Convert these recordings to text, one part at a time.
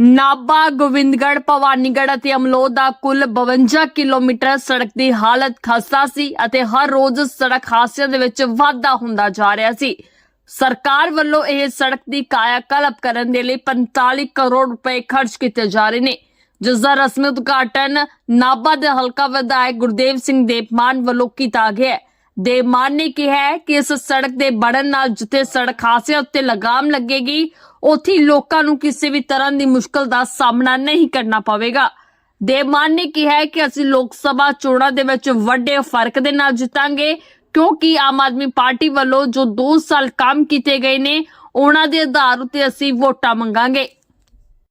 ਨਾਬਾ ਗੋਬਿੰਦਗੜ੍ਹ, ਭਵਾਨੀਗੜ੍ਹ ਅਤੇ ਅਮਲੋਹ ਦਾ ਕੁੱਲ 52 ਕਿਲੋਮੀਟਰ ਸੜਕ ਦੀ ਹਾਲਤ ਖਸਤਾ ਸੀ ਅਤੇ ਹਰ ਰੋਜ਼ ਸੜਕ ਹਾਦਸਿਆਂ ਦੇ ਵਿੱਚ ਵਾਧਾ ਹੁੰਦਾ ਜਾ ਰਿਹਾ ਸੀ। ਸਰਕਾਰ ਵੱਲੋਂ ਇਹ ਸੜਕ ਦੀ ਕਾਇਆ ਕਲਪ ਕਰਨ ਦੇ ਲਈ 45 ਕਰੋੜ ਰੁਪਏ ਖਰਚ ਕੀਤੇ ਜਾ ਰਹੇ ਨੇ। ਜਿਸ ਦਾ ਰਸਮੀ ਉਦਘਾਟਨ ਨਾਬਾ ਦੇ ਹਲਕਾ ਵਿਧਾਇਕ ਗੁਰਦੇਵ ਸਿੰਘ ਦੇਵਮਾਨ ਵੱਲੋਂ ਕੀਤਾ ਗਿਆ ਹੈ। ਦੇਵਮਾਨ ਨੇ ਕਿਹਾ ਕਿ ਇਸ ਸੜਕ ਦੇ ਬਣਨ ਨਾਲ ਜਿੱਥੇ ਸੜਕ ਹਾਦਸਿਆਂ ਉੱਤੇ ਲਗਾਮ ਲੱਗੇਗੀ, ਉੱਥੇ ਲੋਕਾਂ ਨੂੰ ਕਿਸੇ ਵੀ ਤਰ੍ਹਾਂ ਦੀ ਮੁਸ਼ਕਲ ਦਾ ਸਾਹਮਣਾ ਨਹੀਂ ਕਰਨਾ ਪਵੇਗਾ। ਦੇਵਮਾਨ ਨੇ ਕਿਹਾ ਕਿ ਅਸੀਂ ਲੋਕ ਸਭਾ ਚੋਣਾਂ ਦੇ ਵਿੱਚ ਵੱਡੇ ਫ਼ਰਕ ਦੇ ਨਾਲ ਜਿੱਤਾਂਗੇ, ਕਿਉਂਕਿ ਆਮ ਆਦਮੀ ਪਾਰਟੀ ਵੱਲੋਂ ਜੋ 2 ਸਾਲ ਕੰਮ ਕੀਤੇ ਗਏ ਨੇ, ਉਹਨਾਂ ਦੇ ਆਧਾਰ ਉੱਤੇ ਅਸੀਂ ਵੋਟਾਂ ਮੰਗਾਂਗੇ।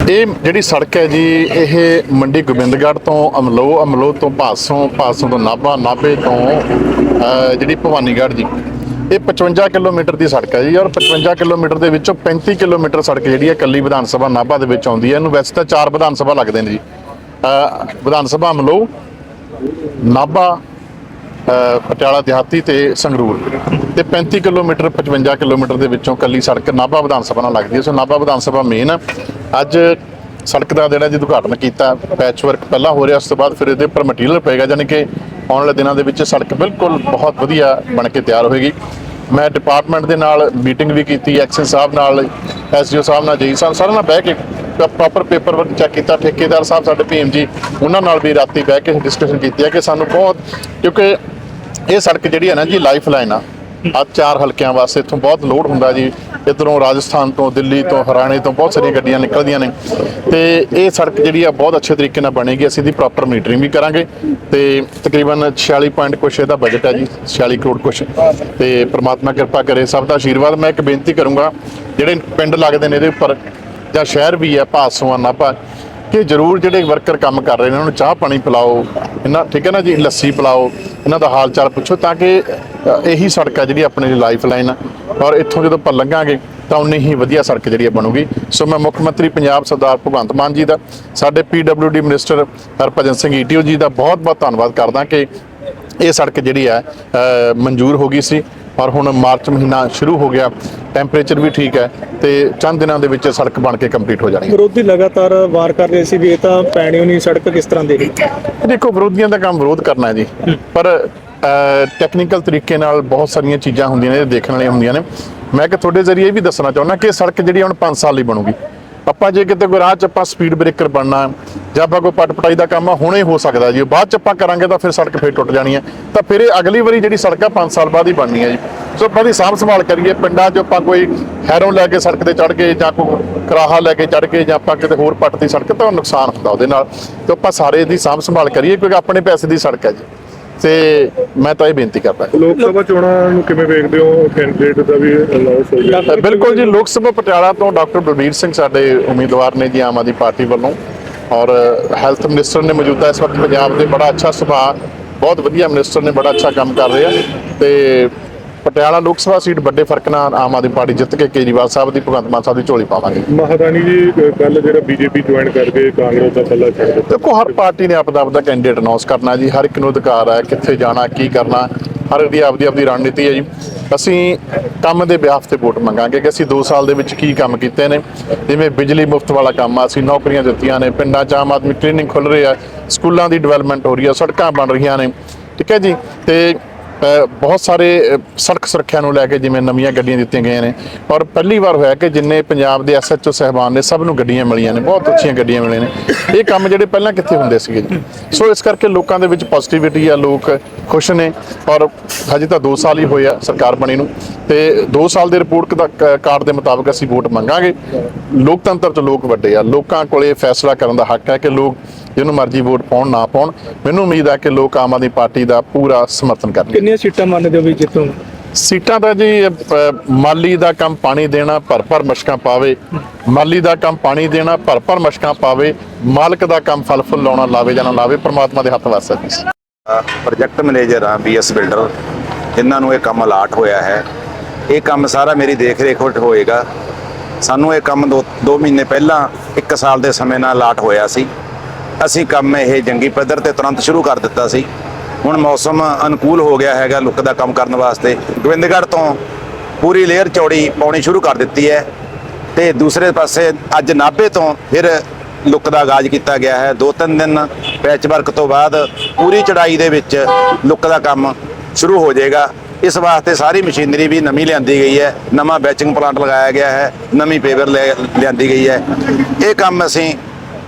ਇਹ ਜਿਹੜੀ ਸੜਕ ਹੈ ਜੀ, ਇਹ ਮੰਡੀ ਗੋਬਿੰਦਗੜ੍ਹ ਤੋਂ ਅਮਲੋ ਅਮਲੋ ਤੋਂ ਭਾਸੋਂ ਭਾਸੋਂ ਤੋਂ ਨਾਭਾ, ਨਾਭੇ ਤੋਂ ਜਿਹੜੀ ਭਵਾਨੀਗੜ੍ਹ ਜੀ। ਇਹ 55 ਕਿਲੋਮੀਟਰ ਦੀ ਸੜਕ ਹੈ ਜੀ ਔਰ 55 ਕਿਲੋਮੀਟਰ ਦੇ ਵਿੱਚੋਂ 35 ਕਿਲੋਮੀਟਰ ਸੜਕ ਜਿਹੜੀ ਹੈ ਕੱਲੀ ਵਿਧਾਨ ਸਭਾ ਨਾਭਾ ਦੇ ਵਿੱਚ ਆਉਂਦੀ ਹੈ। ਇਹਨੂੰ ਵੈਸੇ ਤਾਂ ਚਾਰ ਵਿਧਾਨ ਸਭਾ ਲੱਗਦੇ ਨੇ ਜੀ। ਵਿਧਾਨ ਸਭਾ ਅਮਲੋ ਨਾਭਾ ਪਟਿਆਲਾ, ਦਿਹਾਤੀ ਤੇ ਸੰਗਰੂਰ। ਤੇ 35 ਕਿਲੋਮੀਟਰ 55 ਕਿਲੋਮੀਟਰ ਦੇ ਵਿੱਚੋਂ ਕੱਲੀ ਸੜਕ ਨਾਭਾ ਵਿਧਾਨ ਸਭਾ ਨਾਲ ਲੱਗਦੀ ਹੈ। ਸੋ ਨਾਭਾ ਵਿਧਾਨ ਸਭਾ ਮੇਨ ਅੱਜ ਸੜਕ ਦਾ ਜਿਹੜਾ ਜੀ ਉਦਘਾਟਨ ਕੀਤਾ ਪੈਚ ਵਰਕ ਪਹਿਲਾਂ ਹੋ ਰਿਹਾ, ਉਸ ਤੋਂ ਬਾਅਦ ਫਿਰ ਇਹਦੇ ਉੱਪਰ ਮਟੀਰੀਅਲ ਪਏਗਾ ਯਾਨੀ ਕਿ ਆਉਣ ਵਾਲੇ ਦਿਨਾਂ ਦੇ ਵਿੱਚ ਸੜਕ ਬਿਲਕੁਲ ਬਹੁਤ ਵਧੀਆ ਬਣ ਕੇ ਤਿਆਰ ਹੋਏਗੀ। ਮੈਂ ਡਿਪਾਰਟਮੈਂਟ ਦੇ ਨਾਲ ਮੀਟਿੰਗ ਵੀ ਕੀਤੀ ਐਕਸ਼ਨ ਸਾਹਿਬ ਨਾਲ ਐਸਡੀਓ ਸਾਹਿਬ ਨਾਲ ਜੀ ਸਾਹਿਬ, ਸਾਰਿਆਂ ਨਾਲ ਬਹਿ ਕੇ ਪ੍ਰੋਪਰ ਪੇਪਰ ਵਰਕ ਚੈੱਕ ਕੀਤਾ, ਠੇਕੇਦਾਰ ਸਾਹਿਬ, ਸਾਡੇ ਭੀਮ ਜੀ, ਉਹਨਾਂ ਨਾਲ ਵੀ ਰਾਤੀ ਬਹਿ ਕੇ ਡਿਸਕਸ਼ਨ ਕੀਤੀ ਹੈ ਕਿ ਸਾਨੂੰ ਬਹੁਤ, ਕਿਉਂਕਿ ਇਹ ਸੜਕ ਜਿਹੜੀ ਹੈ ਨਾ ਜੀ ਲਾਈਫ ਲਾਈਨ ਆ। ਆ ਚਾਰ ਹਲਕਿਆਂ ਵਾਸਤੇ ਇੱਥੋਂ ਬਹੁਤ ਲੋਡ ਹੁੰਦਾ ਜੀ। ਇਧਰੋਂ ਰਾਜਸਥਾਨ ਤੋਂ, ਦਿੱਲੀ ਤੋਂ, ਹਰਿਆਣੇ ਤੋਂ ਬਹੁਤ ਸਾਰੀਆਂ ਗੱਡੀਆਂ ਨਿਕਲਦੀਆਂ ਨੇ। ਤੇ ਇਹ ਸੜਕ ਜਿਹੜੀ ਆ ਬਹੁਤ ਅੱਛੇ ਤਰੀਕੇ ਨਾਲ ਬਣੇਗੀ। ਅਸੀਂ ਦੀ ਪ੍ਰੋਪਰ ਮੀਟਰਿੰਗ ਵੀ ਕਰਾਂਗੇ। ਤੇ ਤਕਰੀਬਨ 46 ਪੁਆਇੰਟ ਕੁਛ ਇਹਦਾ ਬਜਟ ਹੈ ਜੀ। 46 ਕਰੋੜ ਕੁਛ। ਤੇ ਪ੍ਰਮਾਤਮਾ ਕਿਰਪਾ ਕਰੇ। ਸਭ ਦਾ ਆਸ਼ੀਰਵਾਦ ਮੈਂ ਇੱਕ ਬੇਨਤੀ ਕਰੂੰਗਾ, ਜਿਹੜੇ ਪਿੰਡ ਲੱਗਦੇ ਨੇ ਇਹਦੇ ਉੱਪਰ ਜਾਂ ਸ਼ਹਿਰ ਵੀ ਹੈ ਭਾਸੋਂ ਆ ਨਾਭਾ ਕਿ ਜਰੂਰ ਜਿਹੜੇ ਵਰਕਰ ਕੰਮ ਕਰ ਰਹੇ ਨੇ, ਉਹਨਾਂ ਨੂੰ ਚਾਹ ਪਾਣੀ ਪਿਲਾਓ, ਇਹਨਾਂ ਠੀਕ ਹੈ ਨਾ ਜੀ? ਲੱਸੀ ਪਿਲਾਓ, ਇਹਨਾਂ ਦਾ ਹਾਲ ਚਾਲ ਪੁੱਛੋ ਤਾਂ ਕਿ ਇਹੀ ਸੜਕ ਹੈ ਜਿਹੜੀ ਆਪਣੇ ਲਈ ਲਾਈਫ ਲਾਈਨ ਆ ਔਰ ਇੱਥੋਂ ਜਦੋਂ ਆਪਾਂ ਲੰਘਾਂਗੇ, ਤਾਂ ਉਨੀ ਹੀ ਵਧੀਆ ਸੜਕ ਜਿਹੜੀ ਹੈ ਬਣੂਗੀ। ਸੋ ਮੈਂ ਮੁੱਖ ਮੰਤਰੀ ਪੰਜਾਬ ਸਰਦਾਰ ਭਗਵੰਤ ਮਾਨ ਜੀ ਦਾ, ਸਾਡੇ the minister Harbhajan Singh ETO ji ਦਾ ਬਹੁਤ ਬਹੁਤ ਧੰਨਵਾਦ ਕਰਦਾ ਕਿ ਇਹ ਸੜਕ ਜਿਹੜੀ ਹੈ ਮਨਜ਼ੂਰ ਹੋ ਗਈ ਸੀ। ਔਰ ਹੁਣ ਮਾਰਚ ਮਹੀਨਾ ਸ਼ੁਰੂ ਹੋ ਗਿਆ ਟੈਂਪਰੇਚਰ ਵੀ ਠੀਕ ਹੈ ਤੇ ਚੰਦ ਦਿਨਾਂ ਦੇ ਵਿੱਚ ਸੜਕ ਬਣ ਕੇ ਕੰਪਲੀਟ ਹੋ ਜਾਣੀ ਹੈ। ਵਿਰੋਧੀ ਲਗਾਤਾਰ ਵਾਰ ਕਰ ਰਹੇ ਸੀ ਵੀ ਇਹ ਤਾਂ ਪੈਣੀ ਨਹੀਂ ਸੜਕ ਕਿਸ ਤਰ੍ਹਾਂ ਦੀ ਦੇਖੋ ਵਿਰੋਧੀਆਂ ਦਾ ਕੰਮ ਵਿਰੋਧ ਕਰਨਾ ਹੈ ਜੀ। ਪਰ ਟੈਕਨੀਕਲ ਤਰੀਕੇ ਨਾਲ ਬਹੁਤ ਸਾਰੀਆਂ ਚੀਜ਼ਾਂ ਹੁੰਦੀਆਂ ਨੇ ਦੇਖਣ ਵਾਲੀਆਂ ਹੁੰਦੀਆਂ ਨੇ। ਮੈਂ ਕਿ ਤੁਹਾਡੇ ਜ਼ਰੀਏ ਇਹ ਵੀ ਦੱਸਣਾ ਚਾਹੁੰਦਾ ਕਿ ਸੜਕ ਜਿਹੜੀ ਹੁਣ 5 ਸਾਲ ਲਈ ਬਣੂਗੀ। ਆਪਾਂ ਜੇ ਕਿਤੇ ਕੋਈ ਰਾਹ 'ਚ ਆਪਾਂ ਸਪੀਡ ਬ੍ਰੇਕਰ ਬਣਨਾ ਜਾਂ ਆਪਾਂ ਕੋਈ ਪਟ ਪਟਾਈ ਦਾ ਕੰਮ ਆ, ਹੁਣੇ ਹੋ ਸਕਦਾ ਜੀ। ਬਾਅਦ 'ਚ ਆਪਾਂ ਕਰਾਂਗੇ ਤਾਂ ਫਿਰ ਸੜਕ ਫੇਰ ਟੁੱਟ ਜਾਣੀ ਹੈ। ਤਾਂ ਫਿਰ ਇਹ ਅਗਲੀ ਵਾਰੀ ਜਿਹੜੀ ਸੜਕ ਆ 5 ਸਾਲ ਬਾਅਦ ਹੀ ਬਣਨੀ ਹੈ ਜੀ। ਸੋ ਆਪਾਂ ਦੀ ਸਾਂਭ ਸੰਭਾਲ ਕਰੀਏ, ਪਿੰਡਾਂ 'ਚ ਆਪਾਂ ਕੋਈ ਹੈਰੋਂ ਲੈ ਕੇ ਸੜਕ ਤੇ ਚੜ ਕੇ ਜਾਂ ਕੋਈ ਕਰਾਹਾ ਲੈ ਕੇ ਚੜ ਕੇ ਜਾਂ ਆਪਾਂ ਕਿਤੇ ਹੋਰ ਪੱਟ ਦੀ ਸੜਕ, ਤਾਂ ਨੁਕਸਾਨ ਹੁੰਦਾ ਉਹਦੇ ਨਾਲ। ਤੇ ਆਪਾਂ ਸਾਰੇ ਦੀ ਸਾਂਭ ਸੰਭਾਲ ਕਰੀਏ, ਕਿਉਂਕਿ ਆਪਣੇ ਪੈਸੇ ਦੀ ਸੜਕ ਹੈ ਜੀ। ਤੇ ਮੈਂ ਤਾਂ ਇਹ ਬੇਨਤੀ ਕਰਦਾ। ਲੋਕ ਸਭਾ ਚੋਣਾਂ ਨੂੰ ਕਿਵੇਂ ਵੇਖਦੇ ਹੋ? ਕੈਂਡੀਡੇਟ ਦਾ ਵੀ ਅਨਾਉਂਸ ਹੋ ਗਿਆ। ਬਿਲਕੁਲ ਜੀ ਲੋਕ ਸਭਾ ਪਟਿਆਲਾ ਤੋਂ ਡਾਕਟਰ ਬਲਬੀਰ ਸਿੰਘ ਸਾਡੇ ਉਮੀਦਵਾਰ ਨੇ ਜੀ ਆਮ ਆਦਮੀ ਪਾਰਟੀ ਵੱਲੋਂ। ਔਰ ਹੈਲਥ ਮਿਨਿਸਟਰ ਨੇ ਮੌਜੂਦਾ ਇਸ ਵਕਤ ਪੰਜਾਬ ਦੇ ਬੜਾ ਅੱਛਾ ਸੁਭਾਅ ਬਹੁਤ ਵਧੀਆ ਮਿਨਿਸਟਰ ਨੇ ਬੜਾ ਅੱਛਾ ਕੰਮ ਕਰ ਰਹੇ। ਆ ਤੇ ਪਟਿਆਲਾ ਲੋਕ ਸਭਾ ਸੀਟ ਵੱਡੇ ਫ਼ਰਕ ਨਾਲ ਆਮ ਆਦਮੀ ਪਾਰਟੀ ਜਿੱਤ ਕੇ ਕੇਜਰੀਵਾਲ ਸਾਹਿਬ ਦੀ ਭਗਵੰਤ ਮਾਨ ਸਾਹਿਬ ਦੀ ਝੋਲੀ ਪਾਵਾਂਗੇ। ਮਹਾਰਾਣੀ ਜੀ ਕੱਲ ਜਿਹੜਾ ਬੀਜੇਪੀ ਜੁਆਇਨ ਕਰਕੇ ਕਾਂਗਰਸ ਦਾ ਪੱਲਾ ਛੱਡ ਦਿੱਤਾ। ਦੇਖੋ ਹਰ ਪਾਰਟੀ ਨੇ ਆਪਦਾ ਆਪਦਾ ਕੈਂਡੀਡੇਟ ਅਨਾਉਂਸ ਕਰਨਾ ਜੀ ਹਰ ਇੱਕ ਨੂੰ ਅਧਿਕਾਰ ਹੈ ਕਿੱਥੇ ਜਾਣਾ ਕੀ ਕਰਨਾ ਹਰ ਇੱਕ ਦੀ ਆਪਦੀ ਆਪਦੀ ਰਣਨੀਤੀ ਹੈ ਜੀ। ਅਸੀਂ ਕੰਮ ਦੇ ਬਿਹਾਫ ਤੇ ਵੋਟ ਮੰਗਾਂਗੇ ਕਿ ਅਸੀਂ 2 ਸਾਲ ਦੇ ਵਿੱਚ ਕੀ ਕੰਮ ਕੀਤੇ ਨੇ। ਜਿਵੇਂ ਬਿਜਲੀ ਮੁਫਤ ਵਾਲਾ ਕੰਮ ਆ ਅਸੀਂ ਨੌਕਰੀਆਂ ਦਿੱਤੀਆਂ ਨੇ ਪਿੰਡਾਂ 'ਚ ਆਮ ਆਦਮੀ ਕਲੀਨਿਕ ਖੁੱਲ ਰਹੇ ਆ ਸਕੂਲਾਂ ਦੀ ਡਿਵੈਲਪਮੈਂਟ ਹੋ ਰਹੀ ਆ ਸੜਕਾਂ ਬਣ ਰਹੀਆਂ ਨੇ। ਠੀਕ ਹੈ ਜੀ? ਤੇ ਬਹੁਤ ਸਾਰੇ ਸੜਕ ਸੁਰੱਖਿਆ ਨੂੰ ਲੈ ਕੇ ਜਿਵੇਂ ਨਵੀਆਂ ਗੱਡੀਆਂ ਦਿੱਤੀਆਂ ਗਈਆਂ ਨੇ। ਔਰ ਪਹਿਲੀ ਵਾਰ ਹੋਇਆ ਕਿ ਜਿੰਨੇ ਪੰਜਾਬ ਦੇ ਐਸਐਚਓ ਸਹਿਬਾਨ ਨੇ, ਸਭ ਨੂੰ ਗੱਡੀਆਂ ਮਿਲੀਆਂ ਨੇ, ਬਹੁਤ ਅੱਛੀਆਂ ਗੱਡੀਆਂ ਮਿਲੀਆਂ ਨੇ। ਇਹ ਕੰਮ ਜਿਹੜੇ ਪਹਿਲਾਂ ਕਿੱਥੇ ਹੁੰਦੇ ਸੀਗੇ ਸੋ ਇਸ ਕਰਕੇ ਲੋਕਾਂ ਦੇ ਵਿੱਚ ਪੋਜ਼ਿਟਿਵਿਟੀ ਆ, ਲੋਕ ਖੁਸ਼ ਨੇ। ਔਰ ਹਜੇ ਤਾਂ 2 ਸਾਲ ਹੀ ਹੋਏ ਆ ਸਰਕਾਰ ਬਣੀ ਨੂੰ। ਤੇ 2 ਸਾਲ ਦੇ ਰਿਪੋਰਟ ਦਾ ਕਾਰਡ ਦੇ ਮੁਤਾਬਕ ਅਸੀਂ ਵੋਟ ਮੰਗਾਂਗੇ। ਲੋਕਤੰਤਰ 'ਚ ਲੋਕ ਵੱਡੇ ਆ। ਲੋਕਾਂ ਕੋਲੇ ਫੈਸਲਾ ਕਰਨ ਦਾ ਹੱਕ ਹੈ ਕਿ ਲੋਕ ਜਿਹਨੂੰ ਮਰਜ਼ੀ ਵੋਟ ਪਾਉਣ ਨਾ ਪਾਉਣ। ਮੈਨੂੰ ਉਮੀਦ ਹੈ ਕਿ ਲੋਕ ਆਮ ਆਦਮੀ ਪਾਰਟੀ ਦਾ ਪੂਰਾ ਸਮਰਥਨ ਕਰਨਗੇ। ਕਿੰਨੀਆਂ ਸੀਟਾਂ ਮੰਨਦੇ ਹੋ ਵੀ ਜਿੱਤੋਂ? ਸੀਟਾਂ ਦਾ ਜੀ ਮਾਲੀ ਦਾ ਕੰਮ ਪਾਣੀ ਦੇਣਾ ਭਰ ਭਰ ਮਸ਼ਕਾਂ ਪਾਵੇ। ਮਾਲੀ ਦਾ ਕੰਮ ਪਾਣੀ ਦੇਣਾ ਭਰ ਭਰ ਮਸ਼ਕਾਂ ਪਾਵੇ। ਮਾਲਕ ਦਾ ਕੰਮ ਫਲ ਫੁੱਲ ਲਾਉਣਾ ਲਾਵੇ ਜਾਂ ਨਾ ਲਾਵੇ ਪ੍ਰਮਾਤਮਾ ਦੇ ਹੱਥ ਵਸ ਹੈ ਜੀ ਪ੍ਰੋਜੈਕਟ ਮੈਨੇਜਰ ਆ ਬੀਐਸ ਬਿਲਡਰ। ਜਿਨ੍ਹਾਂ ਨੂੰ ਇਹ ਕੰਮ ਅਲਾਟ ਹੋਇਆ ਹੈ। ਇਹ ਕੰਮ ਸਾਰਾ ਮੇਰੀ ਦੇਖ ਰੇਖ ਹੋਏਗਾ। ਸਾਨੂੰ ਇਹ ਕੰਮ 2 ਮਹੀਨੇ ਪਹਿਲਾਂ 1 ਸਾਲ ਦੇ ਸਮੇਂ ਨਾਲ ਅਲਾਟ ਹੋਇਆ ਸੀ। ਅਸੀਂ ਕੰਮ ਇਹ ਜੰਗੀ ਪੱਧਰ ਤੇ ਤੁਰੰਤ ਸ਼ੁਰੂ ਕਰ ਦਿੱਤਾ ਸੀ। ਹੁਣ ਮੌਸਮ ਅਨੁਕੂਲ ਹੋ ਗਿਆ ਹੈਗਾ ਲੁੱਕ ਦਾ ਕੰਮ ਕਰਨ ਵਾਸਤੇ। ਗੋਬਿੰਦਗੜ੍ਹ ਤੋਂ ਪੂਰੀ ਲੇਅਰ ਚੌੜੀ ਪਾਉਣੀ ਸ਼ੁਰੂ ਕਰ ਦਿੱਤੀ ਹੈ ਤੇ ਦੂਸਰੇ ਪਾਸੇ ਅੱਜ ਨਾਭੇ ਤੋਂ ਫਿਰ ਲੁੱਕ ਦਾ ਆਗਾਜ਼ ਕੀਤਾ ਗਿਆ ਹੈ। ਦੋ ਤਿੰਨ ਦਿਨ ਪੈਚ ਵਰਕ ਤੋਂ ਬਾਅਦ ਪੂਰੀ ਚੜਾਈ ਦੇ ਵਿੱਚ ਲੁੱਕ ਦਾ ਕੰਮ ਸ਼ੁਰੂ ਹੋ ਜਾਏਗਾ। ਇਸ ਵਾਸਤੇ ਸਾਰੀ ਮਸ਼ੀਨਰੀ ਵੀ ਨਵੀਂ ਲਿਆਂਦੀ ਗਈ ਹੈ। ਨਵਾਂ ਬੈਚਿੰਗ ਪਲਾਂਟ ਲਗਾਇਆ ਗਿਆ ਹੈ। ਨਵੀਂ ਪੇਵਰ ਲਿਆਂਦੀ ਗਈ ਹੈ। ਇਹ ਕੰਮ ਅਸੀਂ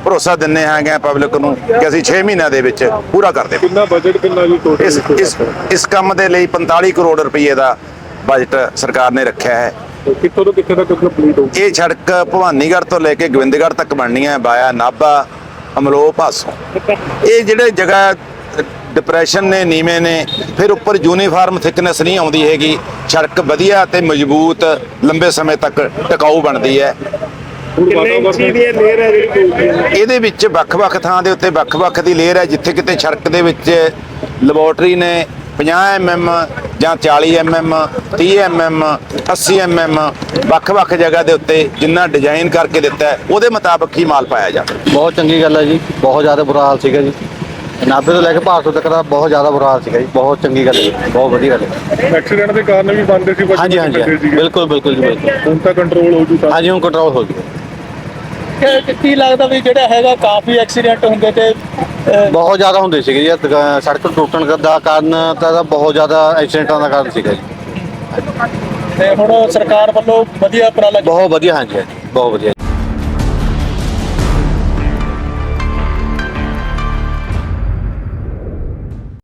ਭਰੋਸਾ ਦਿੰਨੇ ਹਾਂਗੇ ਪਬਲਿਕ ਨੂੰ ਕਿ ਅਸੀਂ 6 ਮਹੀਨਿਆਂ ਦੇ ਵਿੱਚ ਪੂਰਾ ਕਰ ਦੇਵਾਂਗੇ। ਕਿੰਨਾ ਬਜਟ ਕਿੰਨਾ ਜੀ ਟੋਟਲ ਇਸ ਇਸ ਇਸ ਕੰਮ ਦੇ ਲਈ 45 ਕਰੋੜ ਰੁਪਏ ਦਾ ਬਜਟ ਸਰਕਾਰ ਨੇ ਰੱਖਿਆ ਹੈ। ਕਿੱਥੋਂ ਤੋਂ ਕਿੱਥੇ ਤੱਕ ਕੰਪਲੀਟ ਹੋ ਇਹ ਸੜਕ ਭਵਾਨੀਗੜ੍ਹ ਤੋਂ ਲੈ ਕੇ ਗੋਬਿੰਦਗੜ੍ਹ ਤੱਕ ਬਣਨੀ ਹੈ ਬਾਇਆ ਨਾਭਾ ਅਮਲੋਹ ਪਾਸੋਂ ਇਹ ਜਿਹੜੇ ਜਗ੍ਹਾ ਡਿਪਰੈਸ਼ਨ ਨੇ ਨੀਵੇਂ ਨੇ ਫਿਰ ਉੱਪਰ ਯੂਨੀਫਾਰਮ ਥਿਕਨੈਸ ਨਹੀਂ ਆਉਂਦੀ ਹੈਗੀ। ਸੜਕ ਵਧੀਆ ਤੇ ਮਜ਼ਬੂਤ ਲੰਬੇ ਸਮੇਂ ਤੱਕ ਟਿਕਾਊ ਬਣਦੀ ਹੈ। ਕਿੰਨੇ ਇੰਚੀ ਦੀ ਲੇਅਰ ਹੈ ਜਿਹੜੀ ਇਹਦੇ ਵਿੱਚ ਵੱਖ-ਵੱਖ ਥਾਂ ਦੇ ਉੱਤੇ ਵੱਖ-ਵੱਖ ਦੀ ਲੇਅਰ ਹੈ ਜਿੱਥੇ ਕਿਤੇ ਸੜਕ ਦੇ ਵਿੱਚ ਲੈਬੋਰਟਰੀ ਨੇ 50 mm ਜਾਂ 40 mm 30 mm 80 mm ਵੱਖ-ਵੱਖ ਜਗ੍ਹਾ ਦੇ ਉੱਤੇ ਜਿੰਨਾ ਡਿਜ਼ਾਈਨ ਕਰਕੇ ਦਿੱਤਾ ਹੈ ਉਹਦੇ ਮੁਤਾਬਕ ਹੀ ਮਾਲ ਪਾਇਆ ਜਾਂਦਾ। ਬਹੁਤ ਚੰਗੀ ਗੱਲ ਹੈ ਜੀ ਬਹੁਤ ਜ਼ਿਆਦਾ ਬੁਰਾ ਹਾਲ ਸੀਗਾ ਜੀ। ਨਾਭੇ ਤੋਂ ਲੈ ਕੇ ਭਾਰਤ ਤੱਕ ਦਾ ਬਹੁਤ ਜ਼ਿਆਦਾ ਬੁਰਾ ਹਾਲ ਸੀਗਾ ਜੀ ਬਹੁਤ ਚੰਗੀ ਗੱਲ ਹੈ ਜੀ, ਬਹੁਤ ਵਧੀਆ ਗੱਲ ਹੈ। ਐਕਸੀਡੈਂਟ ਦੇ ਕਾਰਨ ਵੀ ਬੰਦੇ ਸੀ ਹਾਂਜੀ ਹਾਂਜੀ ਹਾਂਜੀ, ਬਿਲਕੁਲ ਬਿਲਕੁਲ ਜੀ ਬਿਲਕੁਲ। ਹੁਣ ਤਾਂ ਕੰਟਰੋਲ ਹੋ ਜੂਗਾ ਹਾਂਜੀ ਹੁਣ ਕੰਟਰੋਲ ਹੋ ਗਿਆ ਕਿ ਲੱਗਦਾ ਵੀ ਜਿਹੜਾ ਹੈਗਾ ਕਾਫੀ ਐਕਸੀਡੈਂਟ ਹੁੰਦੇ ਤੇ ਬਹੁਤ ਜ਼ਿਆਦਾ ਹੁੰਦੇ ਸੀਗੇ ਜੀ। ਦੁਕਾ- ਸੜਕ ਟੁੱਟਣ ਦਾ ਕਾਰਨ ਤਾਂ ਇਹਦਾ ਬਹੁਤ ਜ਼ਿਆਦਾ ਐਕਸੀਡੈਂਟਾਂ ਦਾ ਕਾਰਨ ਸੀਗਾ ਜੀ। ਤੇ ਹੁਣ ਸਰਕਾਰ ਵੱਲੋਂ ਵਧੀਆ ਉਪਰਾਲਾ ਬਹੁਤ ਵਧੀਆ ਹਾਂਜੀ ਹਾਂਜੀ ਬਹੁਤ ਵਧੀਆ।